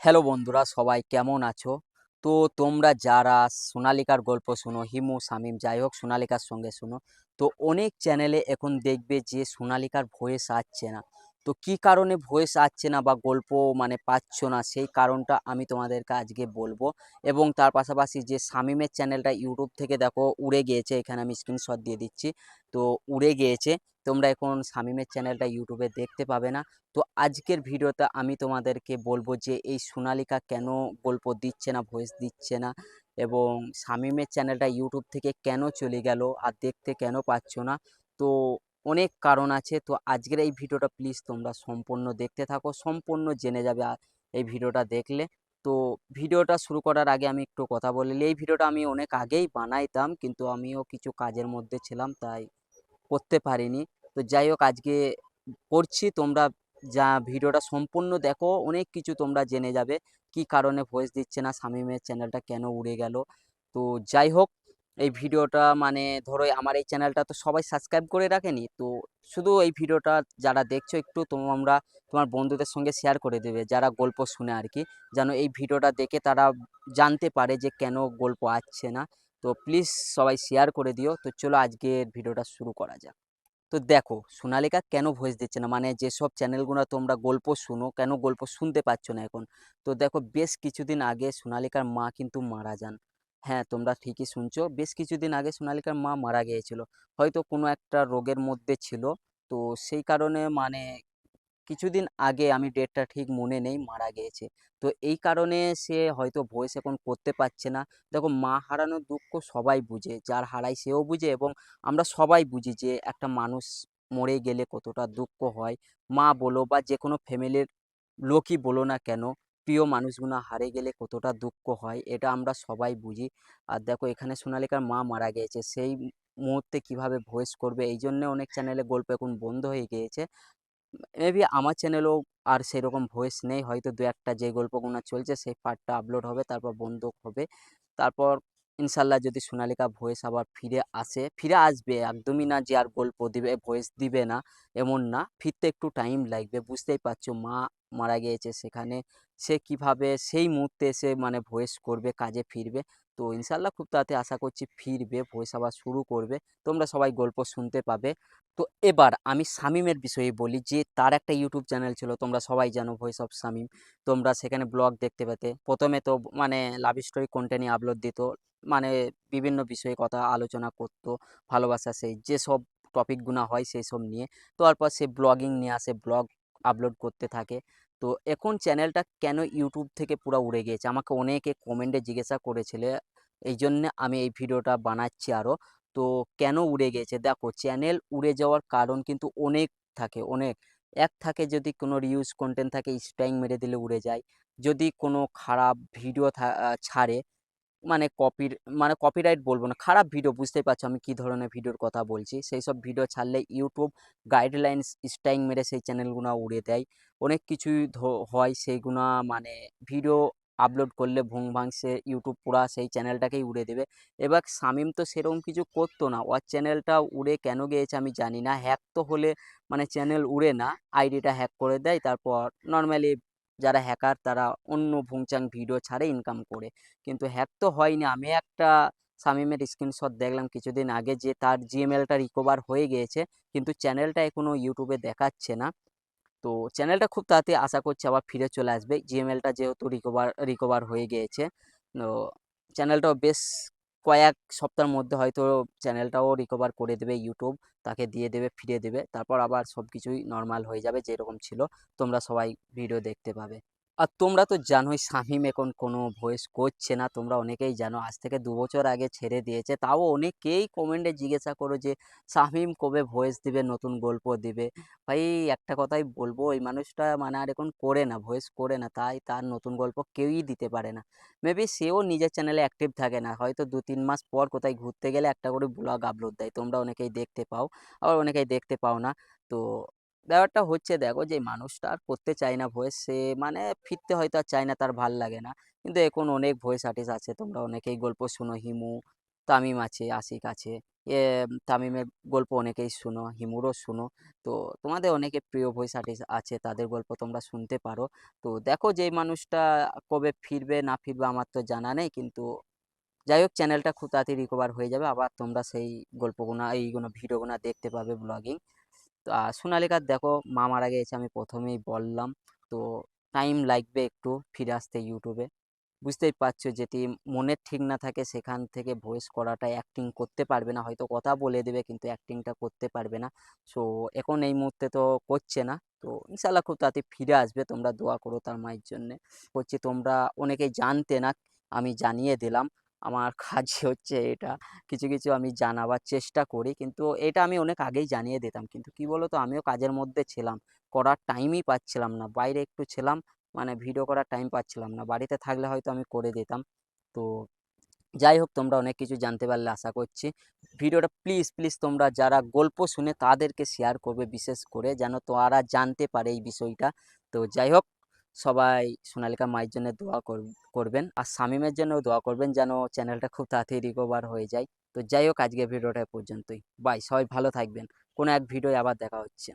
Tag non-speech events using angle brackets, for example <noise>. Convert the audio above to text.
Hello বন্ধুরা, সবাই কেমন আছো? তো তোমরা যারা সোনালিকার গল্প শোনো, হিমু, শামিম, যাই হোক, সোনালিকার সঙ্গে শোনো, তো অনেক চ্যানেলে এখন দেখবে যে সোনালিকার ভয়েস আসছে না। তো কি কারণে ভয়েস আসছে না বা গল্প মানে পাচ্ছ না? সেই কারণটা আমি তোমাদেরকে আজকে বলব। এবং তার পাশাপাশি যে শামিমের চ্যানেলটা ইউটিউব থেকে দেখো উড়ে গিয়েছে, এখানে আমি স্ক্রিনশট দিয়ে দিচ্ছি। তো উড়ে গিয়েছে, তোমরা এখন শামিমের চ্যানেলটা ইউটিউবে দেখতে পাবে না। তো আজকের ভিডিওতে আমি তোমাদেরকে বলব যে এই সোনালিকা কেন গল্প দিচ্ছে না ভয়েস দিচ্ছে না? এবং শামিমের চ্যানেলটা ইউটিউব থেকে কেন চলে গেল? আর দেখতে কেন পাচ্ছ না? তো অনেক কারণ আছে। তো আজকের এই ভিডিওটা প্লিজ তোমরা সম্পূর্ণ দেখতে থাকো, সম্পূর্ণ জেনে যাবে এই ভিডিওটা দেখলে। তো ভিডিওটা শুরু করার আগে আমি একটু কথা বলি এই ভিডিওটা আমি অনেক আগেই বানাইতাম, কিন্তু আমিও কিছু কাজের মধ্যে ছিলাম, তাই করতে পারিনি। তো যাই হোক, আজকে করছি। তোমরা যা ভিডিওটা সম্পূর্ণ দেখো, অনেক কিছু তোমরা জেনে যাবে। কি কারণে ভয়েস দিচ্ছে না শামিমের চ্যানেলটা কেন উড়ে গেল? তো যাই হোক এই ভিডিওটা মানে ধরো আমার এই চ্যানেলটা তো সবাই সাবস্ক্রাইব করে রাখেনি, তো শুধু এই ভিডিওটা যারা দেখছ একটু তোমরা তোমার বন্ধুদের সঙ্গে শেয়ার করে দেবে, যারা গল্প শুনে আর কি যেন এই ভিডিওটা দেখে তারা জানতে পারে যে কেন গল্প আসছে না, তো প্লিজ সবাই শেয়ার করে দিও, তো চলো আজকের ভিডিওটা শুরু করা যাক। তো দেখো, সোনালিকা কেন ভয়েস দিচ্ছে না? মানে যেসব চ্যানেলগুলো তোমরা গল্প শুনো, কেন গল্প শুনতে পাচ্ছ না এখন? তো দেখো, বেশ কিছুদিন আগে সোনালিকার মা কিন্তু মারা যান। হ্যাঁ তোমরা ঠিকই শুনছো। বেশ কিছুদিন আগে সোনালিকার মা মারা গিয়েছিল। হয়তো কোনো একটা রোগের মধ্যে ছিল। তো সেই কারণে মানে কিছুদিন আগে আমি ডেটটা ঠিক মনে নেই, মারা গিয়েছে। তো এই কারণে সে হয়তো ভয়েস এখন করতে পারছে না। দেখো, মা হারানোর দুঃখ সবাই বুঝে। যার হারায় সেও বুঝে এবং আমরা সবাই বুঝি যে একটা মানুষ মরে গেলে কতটা দুঃখ হয়। মা বলো বা যে কোনো ফ্যামিলির লোকই বলো না কেন প্রিয় মানুষগুলো হারে গেলে কতটা দুঃখ হয়, এটা আমরা সবাই বুঝি। আর দেখো, এখানে সোনালিকার মা মারা গিয়েছে, সেই মুহূর্তে কীভাবে ভয়েস করবে এই জন্য অনেক চ্যানেলে গল্প এখন বন্ধ হয়ে গিয়েছে। মেবি আমার চ্যানেলেও আর সেরকম ভয়েস নেই, হয়তো দু একটা যে গল্পগুলো চলছে, সেই পার্টটা আপলোড হবে, তারপর বন্ধ হবে। তারপর ইনশাল্লাহ যদি সোনালিকা ভয়েস আবার ফিরে আসে, ফিরে আসবে, একদমই না যে আর গল্প দিবে ভয়েস দিবে না, এমন না। ফিরতে একটু টাইম লাগবে, বুঝতেই পারছ, মা মারা গিয়েছে সেখানে। সে কীভাবে সেই মুহূর্তে এসে মানে ভয়েস করবে, কাজে ফিরবে? তো ইনশাল্লাহ খুব তাড়াতাড়ি আশা করছি ফিরবে ভয়েস আবার শুরু করবে। তোমরা সবাই গল্প শুনতে পাবে। তো এবার আমি শামিমের বিষয়ে বলি যে তার একটা ইউটিউব চ্যানেল ছিল, তোমরা সবাই জানো ভয়েস অফ শামিম। তোমরা সেখানে ব্লগ দেখতে পেতে। প্রথমে তো মানে লাভ স্টোরি কন্টেন্টই আপলোড দিত মানে বিভিন্ন বিষয়ে কথা, আলোচনা করতো, ভালোবাসা, সেই যেসব টপিকগুলো হয় সেই সব নিয়ে। তো তারপর সে ব্লগিং নিয়ে আসে ব্লগ আপলোড করতে থাকে। তো এখন চ্যানেলটা কেন ইউটিউব থেকে পুরো উড়ে গিয়েছে? আমাকে অনেকে কমেন্টে জিজ্ঞাসা করেছিলে এই জন্য আমি এই ভিডিওটা বানাচ্ছি আরও তো কেন উড়ে গেছে দেখো চ্যানেল উড়ে যাওয়ার কারণ কিন্তু অনেক থাকে, অনেক। এক থাকে যদি কোনো রিউজ কন্টেন্ট থাকে স্ট্রাইক মেরে দিলে উড়ে যায়। যদি কোনো খারাপ ভিডিও ছাড়ে মানে কপির মানে কপিরাইট বলব না, খারাপ ভিডিও বুঝতেই পারছ আমি কি ধরনের ভিডিওর কথা বলছি। সেই সব ভিডিও ছাড়লে ইউটিউব গাইডলাইন্স স্ট্রাইক মেরে সেই চ্যানেলগুলো উড়ে দেয়। অনেক কিছুই হয় সেইগুলো মানে ভিডিও আপলোড করলে ভুং ভাং সে ইউটিউব পুরা সেই চ্যানেলটাকেই উড়ে দেবে। এবার শামিম তো সেরকম কিছু করতো না, ওর চ্যানেলটা উড়ে কেন গিয়েছে আমি জানি না। হ্যাক তো হলে মানে চ্যানেল উড়ে না আইডিটা হ্যাক করে দেয়, তারপর নর্মালি যারা হ্যাকার তারা অন্য ভুংচাং ভিডিও ছাড়ে ইনকাম করে। কিন্তু হ্যাক তো হয়নি। আমি একটা শামিমের স্ক্রিনশট দেখলাম কিছুদিন আগে যে তার জিএমএলটা রিকভার হয়ে গিয়েছে, কিন্তু চ্যানেলটা এখনও ইউটিউবে দেখাচ্ছে না। তো চ্যানেলটা খুব তাড়াতাড়ি আশা করছি আবার ফিরে চলে আসবে। জিএমএলটা যেহেতু রিকভার রিকভার হয়ে গিয়েছে, তো চ্যানেলটাও বেশ কয়েক সপ্তাহের মধ্যে হয়তো চ্যানেলটাও রিকভার করে দেবে ইউটিউব তাকে দিয়ে দেবে ফিরে দেবে। তারপর আবার সব কিছুই নর্মাল হয়ে যাবে যেরকম ছিল। তোমরা সবাই ভিডিও দেখতে পাবে। আর তোমরা তো জানোই শামীম এখন কোনো ভয়েস করছে না। তোমরা অনেকেই জানো, আজ থেকে দু বছর আগে ছেড়ে দিয়েছে। তাও অনেকেই কমেন্টে জিজ্ঞাসা করো যে, শামীম কবে ভয়েস দিবে, নতুন গল্প দিবে? ভাই, একটা কথাই বলব, ওই মানুষটা মানে আর এখন করে না ভয়েস করে না। তাই তার নতুন গল্প কেউই দিতে পারে না। মেবি সেও নিজের চ্যানেলে অ্যাক্টিভ থাকে না। হয়তো দু তিন মাস পর কোথায় ঘুরতে গেলে একটা করে ব্লগ আপলোড দেয়। তোমরা অনেকেই দেখতে পাও, আবার অনেকেই দেখতে পাও না। তো ব্যাপারটা হচ্ছে দেখো যে, মানুষটা আর করতে চায় না ভয়েস সে মানে ফিরতে হয়তো আর চায় না, তার ভালো লাগে না। কিন্তু এখন অনেক ভয়েস আর্টিস্ট আছে, তোমরা অনেকেই গল্প শুনো, হিমু, তামিম আছে, আশিক আছে, এ, তামিমের গল্প অনেকেই শুনো, হিমুরও শুনো। তো তোমাদের অনেকে প্রিয় ভয়েস আর্টিস্ট আছে, তাদের গল্প তোমরা শুনতে পারো। তো দেখো যেই মানুষটা কবে ফিরবে, না ফিরবে আমার তো জানা নেই, কিন্তু যাই হোক চ্যানেলটা খুব তাড়াতাড়ি রিকভার হয়ে যাবে। আবার তোমরা সেই গল্পগুনা এইগুলো ভিডিওগুলো দেখতে পাবে ব্লগিং তো সোনালিকার দেখো, মা মারা গিয়েছে আমি প্রথমেই বললাম। তো টাইম লাগবে একটু ফিরে আসতে ইউটিউবে বুঝতেই পারছ যেটি মনের ঠিক না থাকে সেখান থেকে ভয়েস করাটা অ্যাক্টিং করতে পারবে না। হয়তো কথা বলে দেবে কিন্তু অ্যাক্টিংটা করতে পারবে না। সো এখন এই মুহূর্তে তো করছে না। তো ইনশাল্লাহ খুব তাড়াতাড়ি ফিরে আসবে, তোমরা দোয়া করো তার মায়ের জন্যে। করছি তোমরা অনেকেই জানতে না, আমি জানিয়ে দিলাম। আমার কাজ <laughs> হচ্ছে এটা। কিছু কিছু আমি জানাবার চেষ্টা করি। কিন্তু এটা আমি অনেক আগেই জানিয়ে দিতাম। কিন্তু কি বলো তো আমিও কাজের মধ্যে ছিলাম। করার টাইমই পাচ্ছিলাম না। বাইরে একটু ছিলাম। মানে ভিডিও করার টাইম পাচ্ছিলাম না। বাড়িতে থাকলে হয়তো আমি করে দিতাম। তো যাই হোক, তোমরা অনেক কিছু জানতে পারলে আশা করছি। ভিডিওটা প্লিজ প্লিজ তোমরা যারা গল্প শুনে তাদেরকে শেয়ার করবে বিশেষ করে। যেন তারা জানতে পারে এই বিষয়টা। তো যাই হোক সবাই সোনালিকা মায়ের জন্য দোয়া কর- করবেন। আর শামিমের জন্য দোয়া করবেন যেন চ্যানেলটা খুব তাড়াতাড়ি রিকভার হয়ে যায়। তো যাই হোক আজকে ভিডিওটা পর্যন্তই। বাই সবাই ভালো থাকবেন। কোনো এক ভিডিও আবার দেখা হচ্ছে।